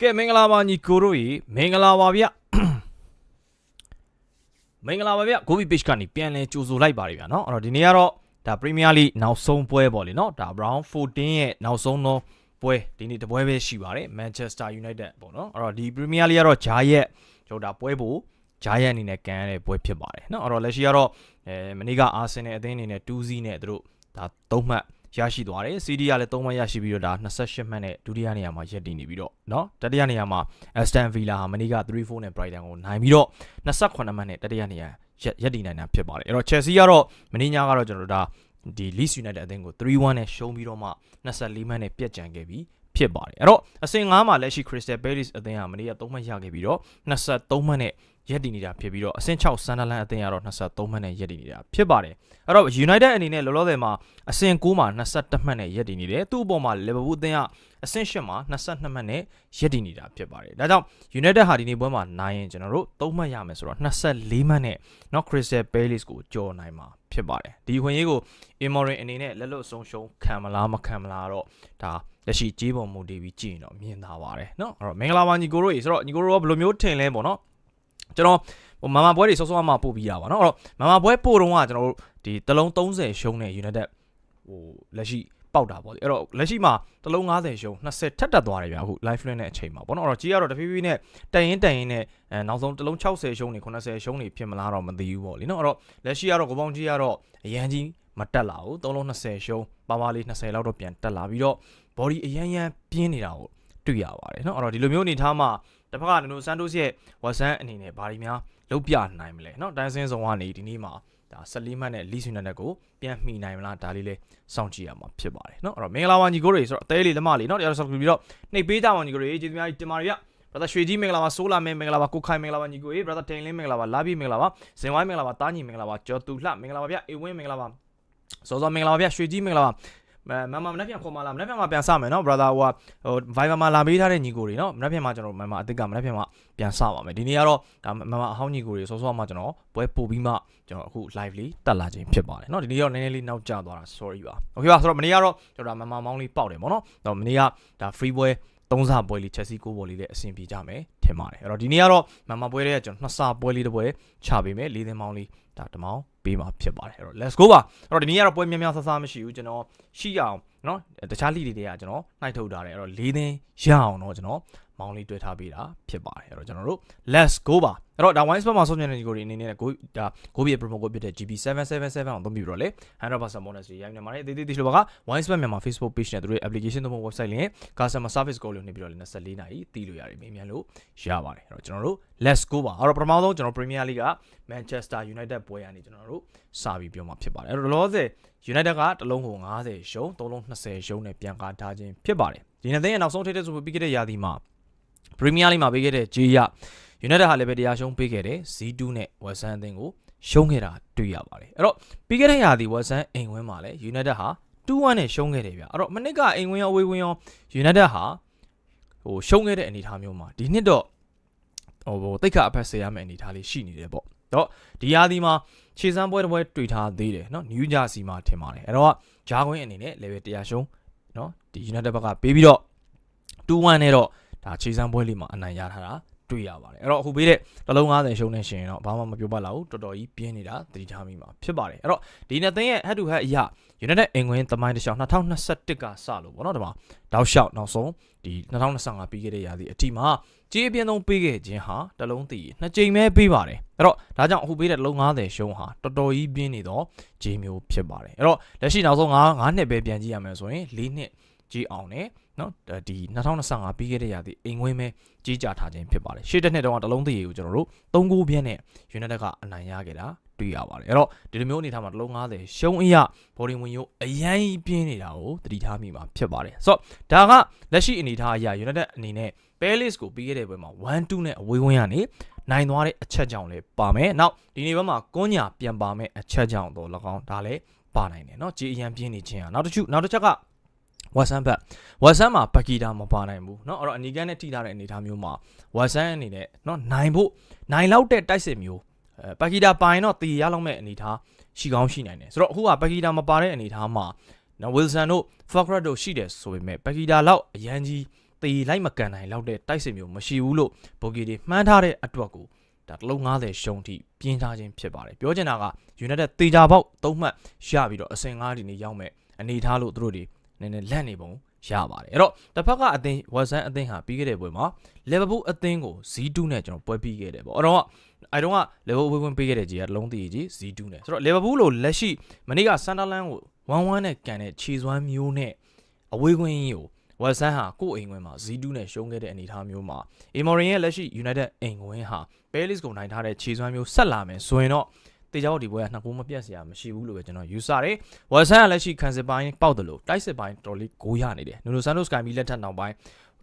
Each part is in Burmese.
ကဲမင်္ဂလာပါညီကိုတို့ရေမင်္ဂလာပါဗျမင်္ဂလာပါဗျ Gobi Page ကနေပြန်လဲကြိုဆိုလိုက်ပါတယ်ဗျာเนาะအဲ့တော့ဒီနေ့ကတော့ဒါ Premier League နောက်ဆုံးပွဲပေါ့လေเนาะဒါ Round 14ရဲ့နောက်ဆုံးသောပွဲဒီနေ့တပွဲပဲရှိပါတယ် Manchester United ပေါ့เนาะအဲ့တော့ဒီ Premier League ကတော့ဂျာရက်ကျွန်တော်ဒါပွဲဖို့ဂျာရက်အနေနဲ့ကန်ရတဲ့ပွဲဖြစ်ပါတယ်เนาะအဲ့တော့လက်ရှိကတော့အဲမနေ့က Arsenal အသင်းအနေနဲ့2-0နဲ့သူတို့ဒါ3မှတ် ရရှိသွားတယ် CD ကလည်း3မှတ်ရရှိပြီးတော့ဒါ28မှတ်နဲ့ဒုတိယနေရာမှာရပ်တည်နေပြီးတော့เนาะတတိယနေရာမှာ Aston Villa ဟာမနေ့က3-4နဲ့ Brighton ကိုနိုင်ပြီးတော့28မှတ်နဲ့တတိယနေရာရပ်ရပ်တည်နိုင်တာဖြစ်ပါတယ်အဲ့တော့ Chelsea ကတော့မနေ့ညကတော့ကျွန်တော်တို့ဒါဒီ Leeds United အသင်းကို3-1နဲ့ရှုံးပြီးတော့မှ24မှတ်နဲ့ပြတ်ကျန်ခဲ့ပြီး ဖြစ်ပါတယ်အဲ့တော့အဆင့်9မှာလက်ရှိ Crystal Palace အသင်းဟာမနေ့က3မှတ်ရခဲ့ပြီးတော့23မှတ်နဲ့ရပ်တည်နေတာဖြစ်ပြီးတော့အဆင့်6 Sunderland အသင်းကတော့23မှတ်နဲ့ရပ်တည်နေတာဖြစ်ပါတယ်အဲ့တော့ United အနေနဲ့လောလောဆယ်မှာအဆင့်9မှာ22မှတ်နဲ့ရပ်တည်နေတယ်သူ့အပေါ်မှာ Liverpool အသင်းက အဆင့်8မှာ22မှတ်နဲ့ရပ်တည်နေတာဖြစ်ပါတယ်ဒါကြောင့် United ဟာဒီနေ့ပွဲမှာနိုင်ရင်ကျွန်တော်တို့3မှတ်ရမယ်ဆိုတော့24မှတ်နဲ့เนาะ Crystal Palace ကိုကြော်နိုင်မှာဖြစ်ပါတယ်ဒီခွင့်ရေးကို Imorin အနေနဲ့လက်လွတ်ဆုံးရှုံးခံမလားမခံမလားတော့ဒါလက်ရှိကြေးပေါ်မူတည်ပြီးကြည့်ရင်တော့မြင်သာပါတယ်เนาะအဲ့တော့မင်္ဂလာပါညီကိုတို့ရေဆိုတော့ညီကိုတို့ကဘယ်လိုမျိုးထင်လဲပေါ့เนาะကျွန်တော်ဟိုမမပွဲတွေစောစောမှပို့ပြီးတာပါเนาะအဲ့တော့မမပွဲပို့တော့ကကျွန်တော်တို့ဒီတလုံး30ရှုံးတဲ့ United ဟိုလက်ရှိ ပေါက်တာပေါ့လေအဲ့တော့လက်ရှိမှာတလုံး90ရှုံး20ထက်တက်သွားတယ်ဗျအခု live link နဲ့အချိန်မှာပေါ့နော်အဲ့တော့ကြီးကတော့တဖြည်းဖြည်းနဲ့တိုင်ရင်တိုင်ရင်နဲ့အဲနောက်ဆုံးတလုံး60ရှုံးနေ90ရှုံးနေဖြစ်မလားတော့မသိဘူးပေါ့လေနော်အဲ့တော့လက်ရှိကတော့ကိုပေါင်းကြီးကတော့အရန်ကြီးမတက်လာဘူး3လုံး20ရှုံးပါပါလေး20လောက်တော့ပြန်တက်လာပြီးတော့ body အရန်ရန်ပြင်းနေတာကိုတွေ့ရပါတယ်နော်အဲ့တော့ဒီလိုမျိုးအနေထားမှာတစ်ဖက်ကနူဆန်တိုစ်ရဲ့ဝက်ဆန်အနေနဲ့ဘာဒီများလုတ်ပြနိုင်မလဲနော်တိုင်းစင်းဆောင်ကနေဒီနေ့မှာ ဒါ14မှတ်နဲ့လီဆွေနက်ကိုပြန်မှီနိုင်မလားဒါလေးလေးစောင့်ကြည့်ရမှာဖြစ်ပါတယ်เนาะအဲ့တော့မင်္ဂလာပါညီကိုတွေဆိုတော့အသေးလေးလက်မလေးเนาะတရားဆောက်ပြီးတော့နှိပ်ပေးကြပါညီကိုတွေကျေးဇူးများတင်ပါတယ်ဗျ brother ရွှေကြီးမင်္ဂလာပါဆိုးလာမင်းမင်္ဂလာပါကိုခိုင်မင်္ဂလာပါညီကိုအေး brother တိန်လင်းမင်္ဂလာပါလာပြီးမင်္ဂလာပါဇင်ဝိုင်းမင်္ဂလာပါတားညီမင်္ဂလာပါကျော်တူလှမင်္ဂလာပါဗျအေဝင်းမင်္ဂလာပါစောစောမင်္ဂလာပါဗျရွှေကြီးမင်္ဂလာပါ မမမနေ့ပြန်ခေါ်မလာမနေ့ပြန်မှာပြန်စမယ်နော် brother ဟိုဟို Viber မှာလာမေးထားတဲ့ညီကိုတွေနော်မနေ့ပြန်မှာကျွန်တော်မမအသစ်ကမနေ့ပြန်မှာပြန်စပါမယ်ဒီနေ့ကတော့ဒါမမအဟောင်းညီကိုတွေစောစောမှကျွန်တော်ပွဲပို့ပြီးမှကျွန်တော်အခု live လေးတက်လာခြင်းဖြစ်ပါတယ်နော်ဒီနေ့တော့နည်းနည်းလေးနောက်ကျသွားတာ sorry ပါ okay ပါဆိုတော့မနေ့ကတော့ကျွန်တော်မမမောင်းလေးပေါက်တယ်ပေါ့နော်တော့မနေ့ကဒါ free ပွဲသုံးစားပွဲလေး Chelsea ကိုပွဲလေးလည်းအဆင်ပြေကြမယ် ထင်ပါတယ်အဲ့တော့ဒီနေ့ကတော့မမပွဲလေးကကျွန်တော်နှစ်စာပွဲလေးတစ်ပွဲချပေးမယ်လေးသင်းမောင်းလေးဒါတမောင်းပေးမှာဖြစ်ပါတယ်အဲ့တော့ let's go ပါအဲ့တော့ဒီနေ့ကတော့ပွဲများများဆဆမရှိဘူးကျွန်တော်ရှိအောင် နော်တခြားလိတွေကကျွန်တော်နှိုက်ထုတ်ထားတယ်အဲ့တော့၄သင်းရအောင်တော့ကျွန်တော်မောင်းလေးတွဲထားပေးတာဖြစ်ပါတယ်အဲ့တော့ကျွန်တော်တို့ let's go ပါအဲ့တော့ဒါ wine spot မှာဆုံးဖြတ်တဲ့ညီကိုတွေအနေနဲ့ကိုဒါကိုပြ promo code ဖြစ်တဲ့ GB777 အောင်သုံးပြီးတော့လေ100% bonus တွေရနိုင်ပါတယ်အသေးသေးသိလို့ပါက wine spot မြန်မာ Facebook page နဲ့တို့ရဲ့ application သုံးဖို့ website လင်း customer service call လို့နေပြီးတော့လေ24နာရီတီးလို့ရတယ်မေးမြန်းလို့ရပါတယ်အဲ့တော့ကျွန်တော်တို့ let's go ပါအဲ့တော့ပထမဆုံးကျွန်တော် Premier League က Manchester United ပွဲရနေကျွန်တော်တို့စပြီးပြောမှာဖြစ်ပါတယ်အဲ့တော့လောဆယ် United ကတလုံးကို90ရှုံး3လုံး20ရှုံးနဲ့ပြန်ကားထားခြင်းဖြစ်ပါတယ်ဒီနေ့ရဲ့နောက်ဆုံးထိတဲ့ဆိုပြီးခဲ့တဲ့ရာသီမှာ Premier League မှာပေးခဲ့တဲ့ J ရ United ဟာလည်းပဲတရားရှုံးပေးခဲ့တယ် Z2 နဲ့ West Ham အသင်းကိုရှုံးခဲ့တာတွေ့ရပါတယ်အဲ့တော့ပြီးခဲ့တဲ့ရာသီ West Ham အိမ်ဝင်းမှာလည်း United ဟာ2-1နဲ့ရှုံးခဲ့တယ်ဗျအဲ့တော့မနစ်ကအိမ်ဝင်းရောအဝေးဝင်းရော United ဟာဟိုရှုံးခဲ့တဲ့အနေအထားမျိုးမှာဒီနှစ်တော့ဟိုဟိုတိတ်ခါအဖက်ဆေးရမယ့်အနေအထားလေးရှိနေတယ်ပေါ့ တော့ဒီရာသီမှာခြေစမ်းပွဲတစ်ပွဲတွေ့ထားသေးတယ်နော်နယူးဂျာစီမှာထင်ပါတယ်အဲ့တော့ဂျာကွင်းအနေနဲ့ level 100ရှုံးနော်ဒီ United ဘက်ကပေးပြီးတော့2-1နဲ့တော့ဒါခြေစမ်းပွဲလေးမှာအနိုင်ရထားတာတွေ့ရပါတယ်အဲ့တော့ဟိုပေးတဲ့တလုံး90ရှုံးနေရှင်တော့ဘာမှမပြောပါလောက်တော်တော်ကြီးပြင်းနေတာသတိထားမိမှာဖြစ်ပါတယ်အဲ့တော့ဒီနှစ်သင်းရဲ့ head to head အရာ United အင်္ဂလန်သမိုင်းတစ်လျှောက်2021ကစလို့ပေါ့နော်ဒီမှာတောက်လျှောက်နောက်ဆုံးဒီ2025ပြီးခဲ့တဲ့ရာသီအထိမှာ ကြေးအပြင်းဆုံးပေးခဲ့ခြင်းဟာတလုံးတည်နှစ်ကြိမ်ပဲပေးပါတယ်အဲ့တော့ဒါကြောင့်အခုပေးတဲ့တလုံး90ရှုံးဟာတော်တော်ကြီးပြင်းနေတော့ကြေးမျိုးဖြစ်ပါတယ်အဲ့တော့လက်ရှိနောက်ဆုံး9 9နှစ်ပဲပြန်ကြည့်ရမယ်ဆိုရင်4နှစ် ကြေးအောင်တယ်နော်ဒီ2025ပြီးခဲ့တဲ့ရာသီအိမ်ဝင်းပဲကြီးကြထားခြင်းဖြစ်ပါတယ်ရှေ့တစ်နှစ်တုန်းကတလုံးတည်ကိုကျွန်တော်တို့3ဂိုးပြင်းနဲ့ United ကအနိုင်ရခဲ့တာတွေ့ရပါတယ်အဲ့တော့ဒီလိုမျိုးအနေထားမှာတလုံး90ရှုံးအရာ body ဝင်ရိုးအရန်ကြီးပြင်းနေတာကိုသတိထားမိမှာဖြစ်ပါတယ်ဆိုတော့ဒါကလက်ရှိအနေထားအရာ United အနေနဲ့ Palace ကိုပြီးခဲ့တဲ့ပွဲမှာ1-2နဲ့အဝေးဝန်းကနေနိုင်သွားတဲ့အချက်ကြောင့်လည်းပါမယ်နောက်ဒီနေ့ဘက်မှာကွန်ညာပြန်ပါမယ်အချက်ကြောင့်တော့၎င်းဒါလည်းပါနိုင်တယ်เนาะကြည်အရန်ပြင်းနေခြင်းอ่ะနောက်တစ်ခုနောက်တစ်ချက်က ဝက်ဆန်ဘက်ဝက်ဆန်မှာပကီတာမပါနိုင်ဘူးเนาะအဲ့တော့အနီကန်နဲ့ထိထားတဲ့အနေအထားမျိုးမှာဝက်ဆန်အနေနဲ့เนาะနိုင်ဖို့နိုင်လောက်တဲ့တိုက်စစ်မျိုးအဲပကီတာပိုင်တော့တည်ရလောက်မဲ့အနေအထားရှိကောင်းရှိနိုင်တယ်ဆိုတော့အခုကပကီတာမပါတဲ့အနေအထားမှာနော်ဝီလ်ဆန်တို့ဖော့ခရက်တို့ရှိတယ်ဆိုပေမဲ့ပကီတာလောက်အရန်ကြီး တေလိုက်မကန်နိုင်လောက်တဲ့တိုက်စစ်မျိုးမရှိဘူးလို့ဘိုဂီတွေမှန်းထားတဲ့အတွက်ကိုဒါတစ်လုံး90ရှုံးထိပြင်းထားခြင်းဖြစ်ပါတယ်ပြောချင်တာက United တေချာပေါက်သုံးမှတ်ရပြီးတော့အဆင့်5ဒီနေ့ရောက်မဲ့အနေထားလို့သူတို့တွေ နည်းနည်းလက်နေပုံရပါတယ်အဲ့တော့တစ်ဖက်ကအသင်းဝက်ဆန်အသင်းဟာပြီးခဲ့တဲ့ပွဲမှာလီဗာပူးအသင်းကို Z2 နဲ့ကျွန်တော်ပွဲပြီးခဲ့တယ်ပေါ့အဲ့တော့အဲတော့ကလီဗာပူးဝင်ပေးခဲ့တဲ့ကြီးကလုံးတည်ကြီး Z2 နဲ့ဆိုတော့လီဗာပူးလိုလက်ရှိမနေ့ကဆန်ဒါလန်ကို1-1နဲ့ကန်တဲ့ခြေစွမ်းမျိုးနဲ့အဝေးကွင်းကြီးကိုဝက်ဆန်ဟာကိုယ့်အိမ်ကွင်းမှာ Z2 နဲ့ရှုံးခဲ့တဲ့အနေအထားမျိုးမှာအီမော်ရင်ရဲ့လက်ရှိ United အိမ်ကွင်းဟာပဲလစ်ကိုနိုင်ထားတဲ့ခြေစွမ်းမျိုးဆက်လာမယ်ဆိုရင်တော့ တေချာဘောဒီပွဲကနှစ်ကိုမပြတ်စရာမရှိဘူးလို့ပဲကျွန်တော်ယူဆတယ်။ဝက်ဆန်ကလက်ရှိခံစစ်ပိုင်းပေါက်တယ်လို့တိုက်စစ်ပိုင်းတော်လေးကိုရနေတယ်။နူနိုဆန်တိုစကိုင်မီလက်ထက်နောက်ပိုင်း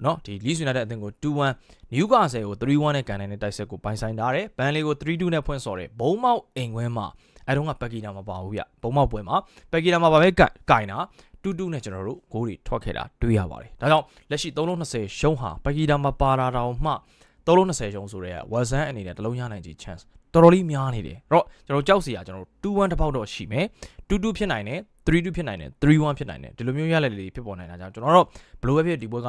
နော်ဒီလီဆွေနာတဲ့အသင်းကို2-1နယူကာဆယ်ကို3-1နဲ့ကန်တဲ့တိုက်စစ်ကိုပိုင်ဆိုင်ထားတယ်။ဘန်လီကို3-2နဲ့ဖွင့်စော်တယ်။ဘုံမောက်အိမ်ခွင်းမှာအဲတော့ကပက်ကီနာမပါဘူးဗျ။ဘုံမောက်ပွဲမှာပက်ကီနာမှာပါပဲကကင်တာတူတူနဲ့ကျွန်တော်တို့ဂိုးတွေထွက်ခဲ့တာတွေ့ရပါတယ်။ဒါကြောင့်လက်ရှိ3-20ရှုံးဟာပက်ကီနာမှာပါတာတောင်မှ3-20ရှုံးဆိုတဲ့ဝက်ဆန်အနေနဲ့တလုံးရနိုင်ချေ chance တော်တော်လေးများနေတယ်အဲ့တော့ကျွန်တော်ကြောက်စီရကျွန်တော်2-1တစ်ပေါက်တော့ရှိမယ်2-2ဖြစ်နိုင်တယ်3-2ဖြစ်နိုင်တယ်3-1ဖြစ်နိုင်တယ်ဒီလိုမျိုးရလက်လေးဖြစ်ပေါ်နိုင်တာကြောင့်ကျွန်တော်တို့ဘလိုပဲဖြစ်ဒီပွဲက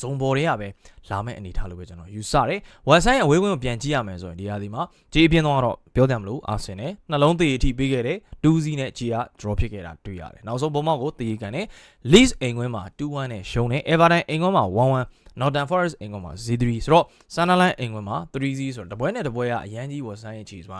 ဇုံပေါ်တွေကပဲလာမဲ့အနေထားလို့ပဲကျွန်တော်ယူဆတယ်ဝက်ဆိုင်အဝေးကွင်းကိုပြန်ကြည့်ရမယ်ဆိုရင်ဒီဟာဒီမှာဂျေးအပြင်းတော့တော့ပြောတယ်မလို့အာဆင်နဲ့နှလုံးသေးအထိပေးခဲ့တယ်ဒူးစီနဲ့ဂျီက draw ဖြစ်ခဲ့တာတွေ့ရတယ်နောက်ဆုံးပုံမောက်ကိုတေးကန်နဲ့ lease အိမ်ကွင်းမှာ2-1နဲ့ရှုံးတယ် everton အိမ်ကွင်းမှာ1-1 Northern Forest အိမ်ကွင်းမှာ Z3 ဆိုတော့ Sunderland အိမ်ကွင်းမှာ 3Z ဆိုတော့တပွဲနဲ့တပွဲကအရန်ကြီးဝယ်ဆိုင်ရဲ့ချီစွာ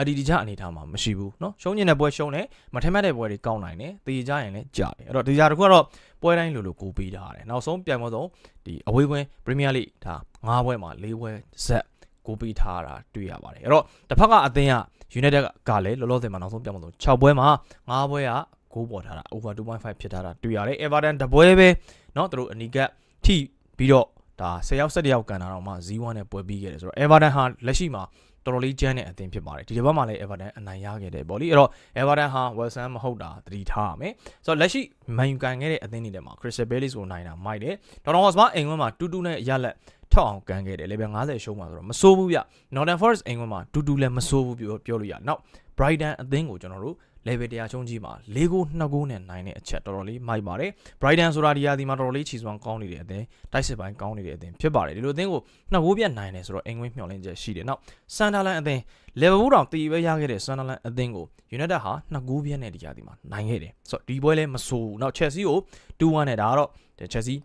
အဒီဒီချအနေထားမှာမရှိဘူးเนาะရှုံးညင်တဲ့ပွဲရှုံးတယ်မထက်မှတ်တဲ့ပွဲတွေကောင်းနိုင်တယ်တေးကြရင်လည်းကြာတယ်အဲ့တော့ဒီကြတခုကတော့ပွဲတိုင်းလိုလိုကိုပေးထားတယ်နောက်ဆုံးပြိုင်ပွဲဆုံးဒီအဝေးကွင်း Premier League ဒါ၅ပွဲမှာ၄ပွဲဇက်ကိုပေးထားတာတွေ့ရပါတယ်အဲ့တော့တစ်ဖက်ကအသင်းက United ကလည်းလောလောဆယ်မှာနောက်ဆုံးပြိုင်ပွဲဆုံး6ပွဲမှာ5ပွဲကဂိုးပေါ်ထားတာ over 2.5ဖြစ်ထားတာတွေ့ရတယ် Everton တပွဲပဲเนาะသူတို့အနီကထိ ပြီးတော့ဒါ10ယောက်17ယောက်ကန်တာတော့မှ Z1 နဲ့ပွဲပြီးခဲ့တယ်ဆိုတော့ Everton ဟာလက်ရှိမှာတော်တော်လေးကျန်းတဲ့အသင်းဖြစ်ပါတယ်ဒီတစ်ပတ်မှာလည်း Everton အနိုင်ရခဲ့တယ်ဗောလीအဲ့တော့ Everton ဟာ Wilson မဟုတ်တာသတိထားရမယ်ဆိုတော့လက်ရှိ Man U ကန်ခဲ့တဲ့အသင်းတွေထဲမှာ Crystal Palace ကိုနိုင်တာမိုက်တယ် Tottenham Hotspur အိမ်ကွင်းမှာတူတူနဲ့ရလက်ထောက်အောင်ကန်ခဲ့တယ် level 50ရှုံးမှာဆိုတော့မစိုးဘူးဗျ Northern Forest အိမ်ကွင်းမှာတူတူလည်းမစိုးဘူးပြောပြောလို့ရနောက် Brighton အသင်းကိုကျွန်တော်တို့ level 100ချုံးကြီးမှာ၄ဂိုး2ဂိုးနဲ့နိုင်တဲ့အချက်တော်တော်လေးမိုက်ပါတယ် Brighton ဆိုတာဒီယာဒီမှာတော်တော်လေးချီစွမ်းကောင်းနေတဲ့အသင်းတိုက်စစ်ပိုင်းကောင်းနေတဲ့အသင်းဖြစ်ပါတယ်ဒီလိုအသင်းကို2ဂိုးပြတ်နိုင်တယ်ဆိုတော့အင်္ဂလိပ်မျှော်လင့်ချက်ရှိတယ်နောက် Sunderland အသင်း level တောင်တီးပဲရခဲ့တဲ့ Sunderland အသင်းကို United ဟာ2ဂိုးပြတ်နဲ့ဒီယာဒီမှာနိုင်ခဲ့တယ်ဆိုတော့ဒီပွဲလည်းမဆိုးဘူးနောက် Chelsea ကို2-1နဲ့ဒါကတော့ Chelsea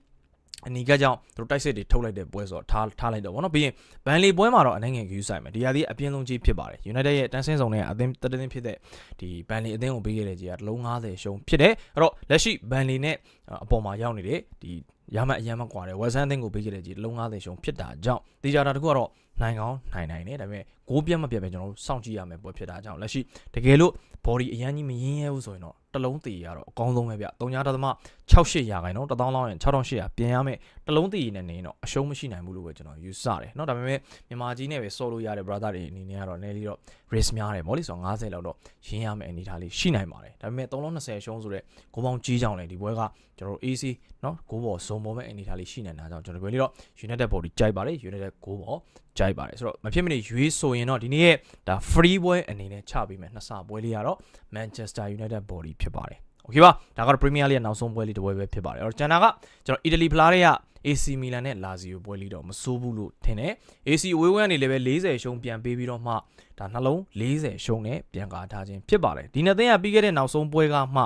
အနီကကြောင့်သူတို့တိုက်စစ်တွေထုတ်လိုက်တဲ့ပွဲဆိုတော့ထားထားလိုက်တော့ဗောနော်ပြီးရင်ဘန်လီပွဲမှာတော့အနိုင်ငံယူဆိုင်မယ်ဒီဟာဒီအပြင်းဆုံးကြီးဖြစ်ပါတယ် United ရဲ့တန်းဆင်းဆောင်တွေကအသင်းတတင်းဖြစ်တဲ့ဒီဘန်လီအသင်းကိုပေးခဲ့တဲ့ကြီးကတလုံး90ရှုံးဖြစ်တယ်အဲ့တော့လက်ရှိဘန်လီနဲ့အပေါ်မှာရောက်နေတဲ့ဒီရမအရမ်းမကွာတဲ့ဝက်ဆန်အသင်းကိုပေးခဲ့တဲ့ကြီးတလုံး90ရှုံးဖြစ်တာကြောင့်တေချာတာတခုကတော့ နိုင်ကောင်းနိုင်နိုင်တယ်ဒါပေမဲ့ဂိုးပြတ်မပြတ်ပဲကျွန်တော်တို့စောင့်ကြည့်ရမယ်ပွဲဖြစ်တာကြောင့်လက်ရှိတကယ်လို့ body အရန်ကြီးမရင်းရဲဘူးဆိုရင်တော့တလုံးတည်ရတော့အကောင်းဆုံးပဲဗျ3.68ရာခိုင်နှုန်း1000လောက်ရင်6800ပြင်ရမယ်တလုံးတည်နေနေတော့အရှုံးမရှိနိုင်ဘူးလို့ပဲကျွန်တော်ယူဆတယ်เนาะဒါပေမဲ့မြန်မာကြီးနဲ့ပဲစော်လို့ရတဲ့ brother တွေအနေနဲ့ကတော့နည်းလေးတော့ risk များတယ်ဗောလေဆိုတော့90လောက်တော့ရင်းရမယ်အနေထားလေးရှိနိုင်ပါတယ်ဒါပေမဲ့320ရှုံးဆိုတဲ့ဂိုးပေါင်းကြီးကြောင်လေဒီပွဲကကျွန်တော်တို့ AC เนาะဂိုးပေါ်ဇုံပေါ်မဲ့အနေထားလေးရှိနိုင်တာကြောင့်ကျွန်တော်ပြောလို့တော့ United body ကြိုက်ပါတယ် United ဂိုးပေါ်ကြိုက် ပါတယ်ဆိုတော့မဖြစ်မနေရွေးဆိုရင်တော့ဒီနေ့ရဲ့ဒါ free ပွဲအနေနဲ့ချပေးမယ်နှစ်ဆပွဲလေးကတော့ Manchester United body ဖြစ်ပါတယ်โอเคပါဒါကတော့ Premier League နောက်ဆုံးပွဲလေးတစ်ပွဲပဲဖြစ်ပါတယ်အဲ့တော့ကျန်တာကကျွန်တော် Italy ဖလားတွေက AC Milan နဲ့ Lazio ပွဲလေးတော့မစိုးဘူးလို့ထင်တယ် AC အဝေးဝန်းကနေလည်းပဲ40ရှုံးပြန်ပေးပြီးတော့မှဒါနှလုံး40ရှုံးနဲ့ပြန်ကားထားခြင်းဖြစ်ပါတယ်ဒီနှစ်သင်းကပြီးခဲ့တဲ့နောက်ဆုံးပွဲကမှ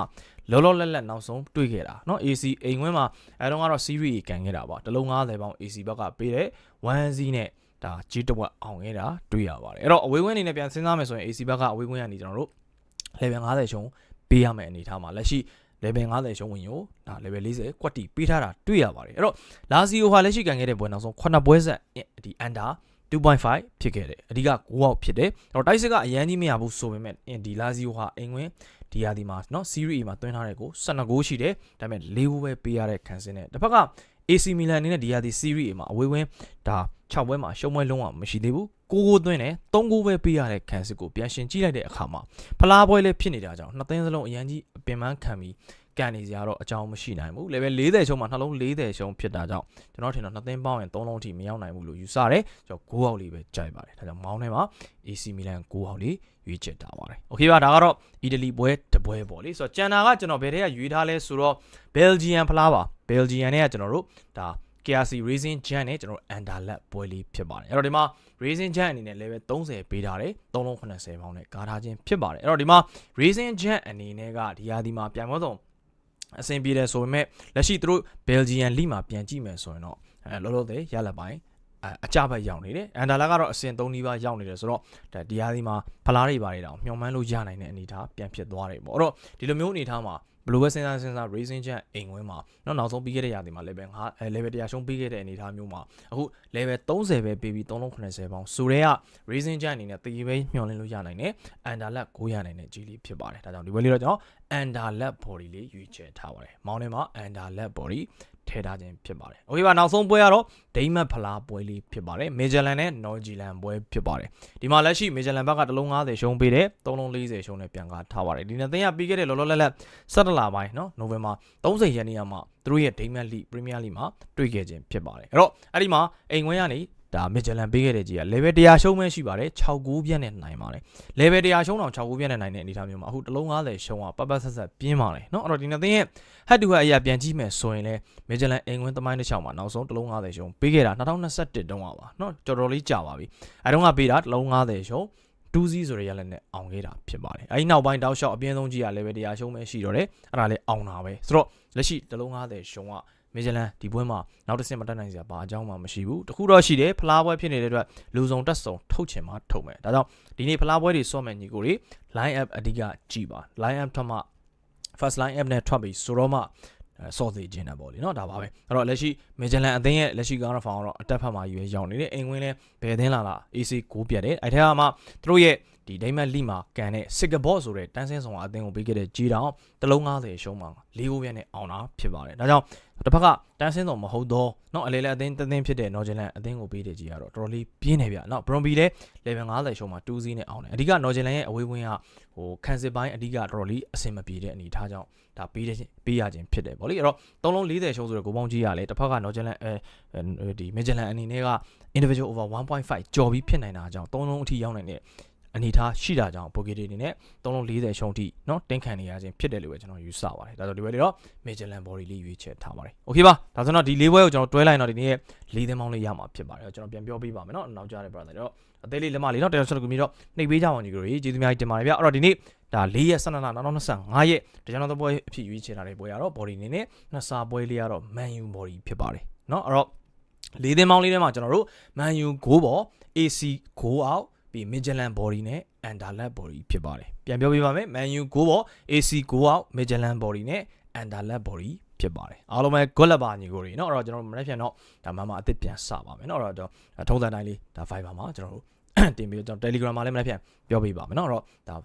လောလောလတ်လတ်နောက်ဆုံးတွေ့ခဲ့တာเนาะ AC အိမ်ဝင်းမှာအဲတော့ကတော့ series ကန်ခဲ့တာပါတလုံး90ပေါင် AC ဘက်ကပေးတယ်1 Z နဲ့ ဒါကြီးတဝက်အောင်ခဲ့တာတွေ့ရပါတယ်အဲ့တော့အဝေးဝင်းအနေနဲ့ပြန်စဉ်းစားမယ်ဆိုရင် AC ဘက်ကအဝေးဝင်းကနေကျွန်တော်တို့ level 50ရှုံးပေးရမယ့်အနေထားမှာလက်ရှိ level 50ရှုံးဝင်ရောဒါ level 40ကွက်တီပေးထားတာတွေ့ရပါတယ်အဲ့တော့လာစီယိုဟာလက်ရှိကန်ခဲ့တဲ့ပွဲနောက်ဆုံး9ပွဲဆက်ဒီ under 2.5ဖြစ်ခဲ့တယ်အဓိက9အောက်ဖြစ်တယ်အဲ့တော့တိုက်စစ်ကအရန်ကြီးမရဘူးဆိုပေမဲ့ဒီလာစီယိုဟာအင်ဝင်ဒီယာဒီမှာเนาะ series မှာတွင်းထားတဲ့ကို12ဂိုးရှိတယ်ဒါပေမဲ့၄ဂိုးပဲပေးရတဲ့ခံစင်းနဲ့တစ်ဖက်က AC Milan အနေနဲ့ဒီယာဒီ series မှာအဝေးဝင်းဒါ6ပွဲမှာရှုံးပွဲလုံးဝမရှိသေးဘူးကိုကိုသွင်းတယ်၃ကိုပဲပေးရတဲ့ခံစစ်ကိုပြန်ရှင်ကြည့်လိုက်တဲ့အခါမှာဖလားပွဲလည်းဖြစ်နေတာကြောင့်နှစ်သင်းစလုံးအရန်ကြီးအပင်ပန်းခံပြီး ကန်နေစရာတော့အကြောင်းမရှိနိုင်ဘူး level 40ရှုံးမှာနှလုံး40ရှုံးဖြစ်တာကြောင့်ကျွန်တော်ထင်တော့နှစ်သင်းပေါင်းရင်3လုံးထိမရောက်နိုင်ဘူးလို့ယူဆတယ်ကျွန်တော်9အောက်လေးပဲကြိုက်ပါတယ်ဒါကြောင့်မောင်းထဲမှာ AC Milan 9အောက်လေးရွေးချယ်တာပါတယ်โอเคပါဒါကတော့အီတလီပွဲတပွဲပေါ့လေဆိုတော့ကျန်တာကကျွန်တော်ဘယ်ထဲကရွေးထားလဲဆိုတော့ Belgium ဖလားပါ Belgium နဲ့ကကျွန်တော်တို့ဒါ KRC Racing Jan နဲ့ကျွန်တော် Underlap ပွဲလေးဖြစ်ပါတယ်အဲ့တော့ဒီမှာ Racing Jan အနေနဲ့ level 30ပေးထားတယ်3လုံး80ပေါင်းနဲ့ကားထားခြင်းဖြစ်ပါတယ်အဲ့တော့ဒီမှာ Racing Jan အနေနဲ့ကဒီဟာဒီမှာပြန်မတော့ အဆင်ပြေတယ်ဆိုပေမဲ့လက်ရှိသူတို့ Belgian League မှာပြန်ကြည့်မယ်ဆိုရင်တော့အဲလောလောဆယ်ရလက်ပိုင်းအအကြဘက်ရောက်နေတယ်အန်ဒါလာကတော့အဆင့်3နီးပါးရောက်နေတယ်ဆိုတော့ဒါဒီဟာဒီမှာဖလားတွေပါတွေတောင်မျှော်မှန်းလို့ရနိုင်တဲ့အနေအထားပြန်ဖြစ်သွားတယ်ပေါ့အဲ့တော့ဒီလိုမျိုးအနေအထားမှာ ဘလိုပဲစဉ်းစားစဉ်းစား racing chat အိမ်ဝင်းမှာနောက်နောက်ဆုံးပြီးခဲ့တဲ့ရာသီမှာ level 5 level 100ရှုံးပြီးခဲ့တဲ့အနေအထားမျိုးမှာအခု level 30ပဲပေးပြီး380ပေါင်းဆိုတော့ racing chat အနေနဲ့တည်ပဲမျှော်လင့်လို့ရနိုင်တယ် underlap ကိုရနိုင်တဲ့ကြီးလေးဖြစ်ပါတယ်ဒါကြောင့်ဒီဝဲလေးတော့ကျွန်တော် underlap body လေးရွေးချယ်ထားပါတယ်မောင်းထဲမှာ underlap body ထည့်ထားခြင်းဖြစ်ပါတယ်။ Okay ပါနောက်ဆုံးပွဲကတော့ဒိမတ်ဖလားပွဲလေးဖြစ်ပါတယ်။မေဂျာလန်နဲ့နော်ဂျီလန်ပွဲဖြစ်ပါတယ်။ဒီမှာလက်ရှိမေဂျာလန်ဘက်ကတစ်လုံး90ရှုံးပေးတယ်၊သုံးလုံး40ရှုံးနဲ့ပြန်ကားထားပါတယ်။ဒီနေ့သင်းကပြီးခဲ့တဲ့လောလောလတ်လတ်17လပိုင်းနော်နိုဝင်ဘာ30ရက်နေ့ကမှသူတို့ရဲ့ဒိမတ်လိပရီးမီးယားလိမှာတွေ့ခဲ့ခြင်းဖြစ်ပါတယ်။အဲ့တော့အဲ့ဒီမှာအိမ်ဝင်းကနေ ဒါမစ်ဂျလန်ပေးခဲ့တဲ့ကြီးက level 100ရှုံးမဲရှိပါတယ်6ကူးပြတ်နဲ့နိုင်ပါတယ် level 100ရှုံးတော့6ကူးပြတ်နဲ့နိုင်တဲ့အနေအထားမျိုးမှာအခုတစ်လုံး90ရှုံးကပတ်ပတ်ဆက်ဆက်ပြင်းပါတယ်เนาะအဲ့တော့ဒီနေ့သင်းရဲ့ head to head အရာပြန်ကြည့်မယ်ဆိုရင်လည်းမစ်ဂျလန်အိမ်ဝင်းသမိုင်းတစ်ချောင်းမှာနောက်ဆုံးတစ်လုံး90ရှုံးပေးခဲ့တာ2021တုန်းကပါเนาะတော်တော်လေးကြာပါပြီအဲတုန်းကပေးတာတစ်လုံး90ရှုံး2စီးဆိုရရလက်နဲ့အောင်ခဲ့တာဖြစ်ပါတယ်အဲဒီနောက်ပိုင်းတောက်လျှောက်အပြင်းဆုံးကြီးက level 100ရှုံးမဲရှိတော့တယ်အဲ့ဒါလေးအောင်တာပဲဆိုတော့လက်ရှိတစ်လုံး90ရှုံးက မေဂျလန်ဒီပွဲမှာနောက်တစ်ဆင့်မတက်နိုင်စရာဘာအကြောင်းမှမရှိဘူးတခုတော့ရှိတယ်ဖလားပွဲဖြစ်နေတဲ့အတွက်လူစုံတက်စုံထုတ်ချင်မှထုတ်မယ်ဒါကြောင့်ဒီနေ့ဖလားပွဲတွေဆော့မယ်ညီကိုတွေ line up အဓိကကြည့်ပါ line up ထက်မှ first line up နဲ့ထွက်ပြီးဆိုတော့မှဆော့စေခြင်းတာပေါ့လေနော်ဒါပါပဲအဲ့တော့လက်ရှိမေဂျလန်အသင်းရဲ့လက်ရှိကားရဖောင်ကတော့အတက်ဖက်မှာရွေးရောက်နေတယ်အိမ်ဝင်လဲဘယ်အသင်းလာလာ AC ကိုးပြတ်တယ်အဲ့ထက်ကမှသူတို့ရဲ့ ဒီဒိမတ်လီမှာကန်တဲ့စစ်ကဘော့ဆိုတဲ့တန်းစင်းဆောင်အသင်းကိုပေးခဲ့တဲ့ဂျီတောင်တလုံး90ရှုံးမှာ၄ဂိုးပြနဲ့အောင်တာဖြစ်ပါတယ်ဒါကြောင့်တစ်ဖက်ကတန်းစင်းဆောင်မဟုတ်တော့နော်အလေလေအသင်းတသင်းဖြစ်တဲ့ Northern အသင်းကိုပေးတဲ့ဂျီကတော့တော်တော်လေးပြင်းနေဗျနော် Bromby လည်း level 90ရှုံးမှာ2စီးနဲ့အောင်တယ်အဓိက Northern ရဲ့အဝေးဝင်းကဟိုခန်းစစ်ပိုင်းအဓိကတော်တော်လေးအဆင်မပြေတဲ့အနေထားကြောင့်ဒါပေးတဲ့ပေးရခြင်းဖြစ်တယ်ဗောလေအဲ့တော့3လုံး40ရှုံးဆိုတော့ဂိုးပေါင်းကြီးရလေတစ်ဖက်က Northern အဲဒီ Midland အနေနဲ့က individual over 1.5ကျော်ပြီးဖြစ်နိုင်တာကြောင့်3လုံးအထိရောက်နိုင်တဲ့ အနေထားရှိတာကြောင့်ပိုကီတီအနေနဲ့3လုံး40ရှုံးထိเนาะတင်းခံနေရခြင်းဖြစ်တယ်လို့ပဲကျွန်တော်ယူဆပါတယ်ဒါဆိုဒီဘက်လေးတော့ Magellan body လေးရွေးချယ်ထားပါတယ်โอเคပါဒါဆိုတော့ဒီလေးပွဲကိုကျွန်တော်တွဲလိုက်တော့ဒီနေ့ရဲ့လေးသင်းပေါင်းလေးရမှာဖြစ်ပါတယ်ကျွန်တော်ပြန်ပြောပေးပါမယ်เนาะနောက်ကြတဲ့ brother တော့အသေးလေးလက်မလေးเนาะတရားချက်ကူမီတော့နှိပ်ပေးကြအောင်ညီကိုကြီးကျေးဇူးများတင်ပါတယ်ဗျအဲ့တော့ဒီနေ့ဒါ၄ရက်12လ2025ရက်တကြံတော်ပွဲအဖြစ်ရွေးချယ်ထားတဲ့ပွဲကတော့ body အနေနဲ့နှစ်စာပွဲလေးကတော့ Man U body ဖြစ်ပါတယ်เนาะအဲ့တော့လေးသင်းပေါင်းလေးထဲမှာကျွန်တော်တို့ Man U 9ပေါ် AC 9 out ပြီး Magellan body နဲ့ Underlap body ဖြစ်ပါတယ်ပြန်ပြောပြပါမယ် Man U 9ပေါ် AC 9 out Magellan body နဲ့ Underlap body ဖြစ်ပါတယ်အားလုံးပဲ good luck ပါညီကိုတွေเนาะအဲ့တော့ကျွန်တော်တို့မနေ့ပြန်တော့ဒါမှမအစ်စ်ပြန်စပါမယ်เนาะအဲ့တော့ထုံးစံတိုင်းလေးဒါ Viber မှာကျွန်တော်တို့တင်ပြီးတော့ Telegram မှာလည်းမနေ့ပြန်ပြောပြပါမယ်เนาะအဲ့တော့ဒါ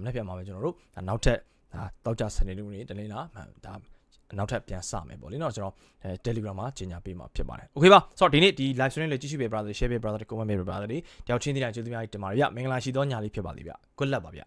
မနေ့ပြန်မှာပဲကျွန်တော်တို့ဒါနောက်ထပ်ဒါတောက်ကြစနေလူတွေတနေ့လားဒါ နောက်ထပ်ပြန်စမယ်ပေါ့လေနော်ကျွန်တော် Telegram မှာကြီးညာပေးမှာဖြစ်ပါတယ်။ Okay ပါဆိုတော့ဒီနေ့ဒီ live stream လေးကြည့်ရှုပေး brother share ပေး brother comment ပေး brother တွေတယောက်ချင်းတိုင်းကျေးဇူးများတင်ပါတယ်ဗျမင်္ဂလာရှိသောညလေးဖြစ်ပါစေဗျ good luck ပါဗျ